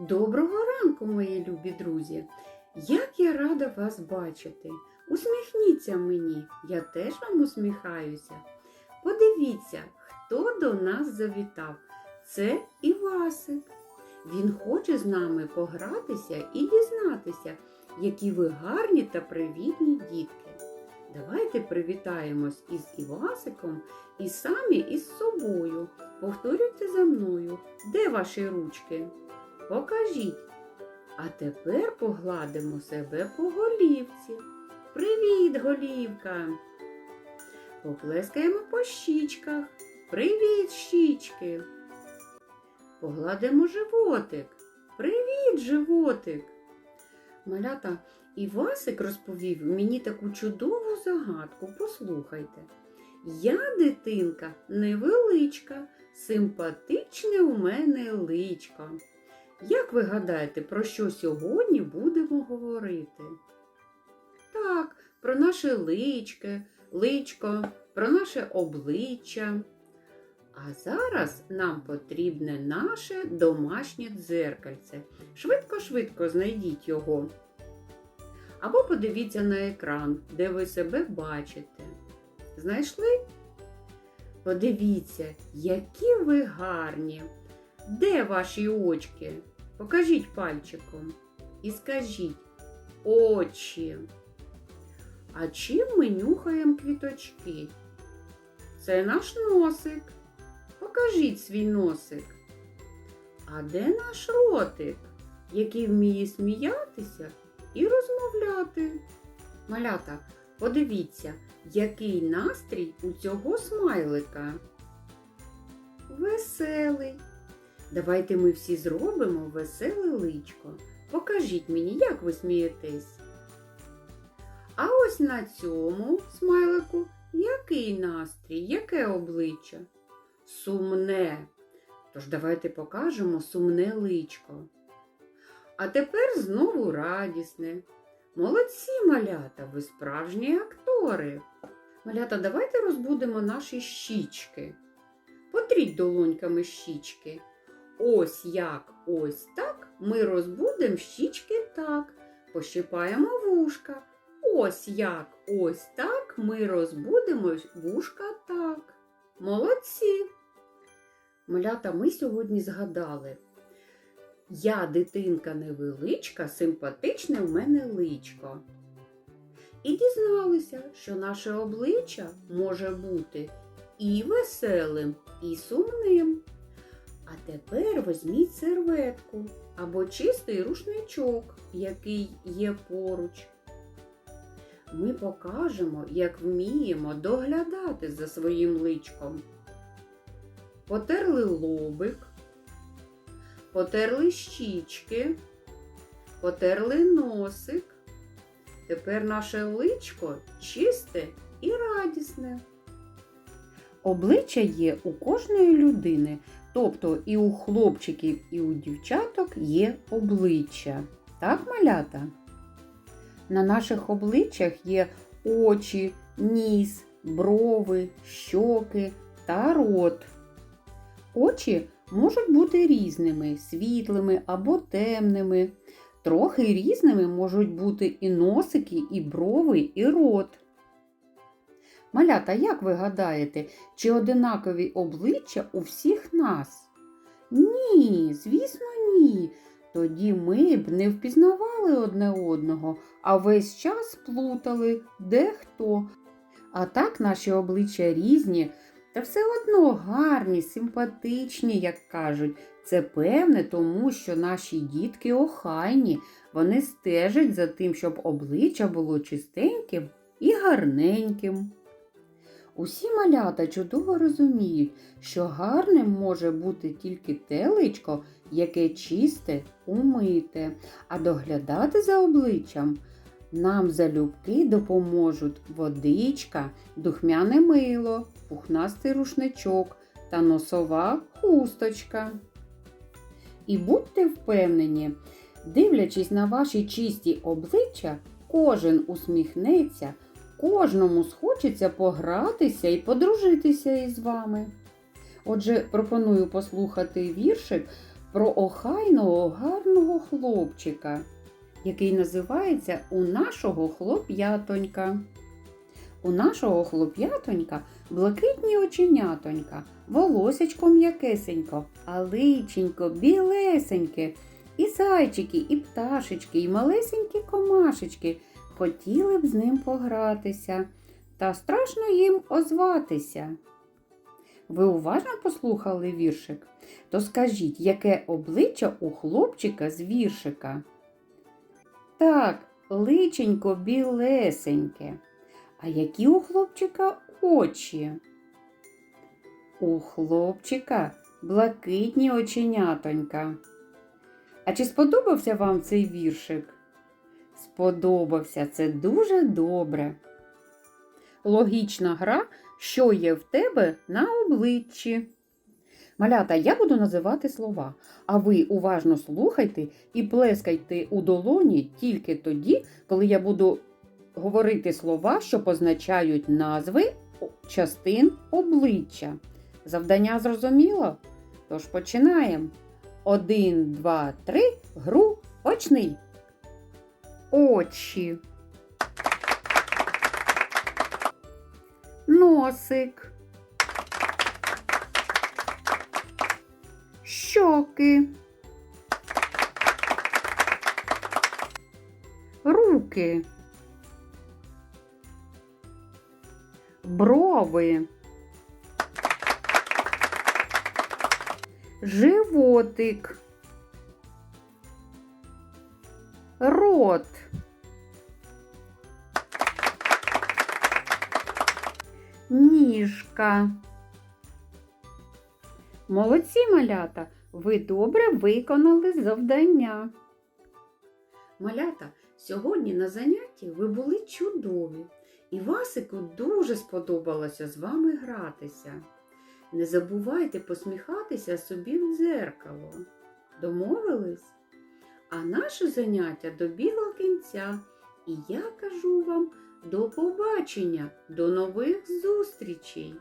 Доброго ранку, мої любі друзі! Як я рада вас бачити! Усміхніться мені, я теж вам усміхаюся. Подивіться, хто до нас завітав. Це Івасик. Він хоче з нами погратися і дізнатися, які ви гарні та привітні дітки. Давайте привітаємось із Івасиком і самі із собою. Повторюйте за мною, де ваші ручки? Покажіть. А тепер погладимо себе по голівці. Привіт, голівка! Поплескаємо по щічках. Привіт, щічки! Погладимо животик. Привіт, животик! Малята Івасик розповів мені таку чудову загадку. Послухайте. Я дитинка невеличка, симпатичне у мене личко. Як ви гадаєте, про що сьогодні будемо говорити? Так, про наше личке, личко, про наше обличчя. А зараз нам потрібне наше домашнє дзеркальце. Швидко-швидко знайдіть його. Або подивіться на екран, де ви себе бачите. Знайшли? Подивіться, які ви гарні. Де ваші очки? Покажіть пальчиком і скажіть очі. А чим ми нюхаємо квіточки? Це наш носик. Покажіть свій носик. А де наш ротик, який вміє сміятися і розмовляти? Малята, подивіться, який настрій у цього смайлика. Веселий. Давайте ми всі зробимо веселе личко. Покажіть мені, як ви смієтесь. А ось на цьому смайлику який настрій, яке обличчя? Сумне. Тож давайте покажемо сумне личко. А тепер знову радісне. Молодці малята, ви справжні актори. Малята, давайте розбудемо наші щічки. Потріть долоньками щічки. Ось як, ось так ми розбудемо щічки так, пощипаємо вушка. Ось як, ось так ми розбудемо вушка так. Молодці! Малята, ми сьогодні згадали. Я дитинка невеличка, симпатичне в мене личко. І дізналися, що наше обличчя може бути і веселим, і сумним. А тепер візьміть серветку або чистий рушничок, який є поруч. Ми покажемо, як вміємо доглядати за своїм личком. Потерли лобик, потерли щічки, потерли носик. Тепер наше личко чисте і радісне. Обличчя є у кожної людини, тобто і у хлопчиків, і у дівчаток є обличчя. Так, малята? На наших обличчях є очі, ніс, брови, щоки та рот. Очі можуть бути різними, світлими або темними. Трохи різними можуть бути і носики, і брови, і рот. Малята, як ви гадаєте, чи одинакові обличчя у всіх нас? Ні, звісно, ні. Тоді ми б не впізнавали одне одного, а весь час плутали де хто. А так наші обличчя різні, та все одно гарні, симпатичні, як кажуть. Це певне, тому що наші дітки охайні, вони стежать за тим, щоб обличчя було чистеньким і гарненьким. Усі малята чудово розуміють, що гарним може бути тільки те личко, яке чисте, умите, а доглядати за обличчям нам залюбки допоможуть водичка, духмяне мило, пухнастий рушничок та носова хусточка. І будьте впевнені, дивлячись на ваші чисті обличчя, кожен усміхнеться, кожному схочеться погратися і подружитися із вами. Отже, пропоную послухати віршик про охайного гарного хлопчика, який називається у нашого хлоп'ятонька. У нашого хлоп'ятонька блакитні оченятонька, волосечко м'якесенько, а личенько білесеньке, і зайчики, і пташечки, і малесенькі комашечки хотіли б з ним погратися, та страшно їм озватися. Ви уважно послухали віршик? То скажіть, яке обличчя у хлопчика з віршика? Так, личенько білесеньке. А які у хлопчика очі? У хлопчика блакитні оченятонька. А чи сподобався вам цей віршик? Сподобався це дуже добре. Логічна гра, що є в тебе на обличчі. Малята, я буду називати слова, а ви уважно слухайте і плескайте у долоні тільки тоді, коли я буду говорити слова, що позначають назви частин обличчя. Завдання зрозуміло? Тож починаємо. Один, два, три, гру почни. Очі. Носик. Щоки. Руки. Брови. Животик. Рот. Ніжка. Молодці малята, ви добре виконали завдання. Малята, сьогодні на занятті ви були чудові, і Васику дуже сподобалося з вами гратися. Не забувайте посміхатися собі в дзеркало. Домовились? А наше заняття добігло кінця, і я кажу вам до побачення, до нових зустрічей!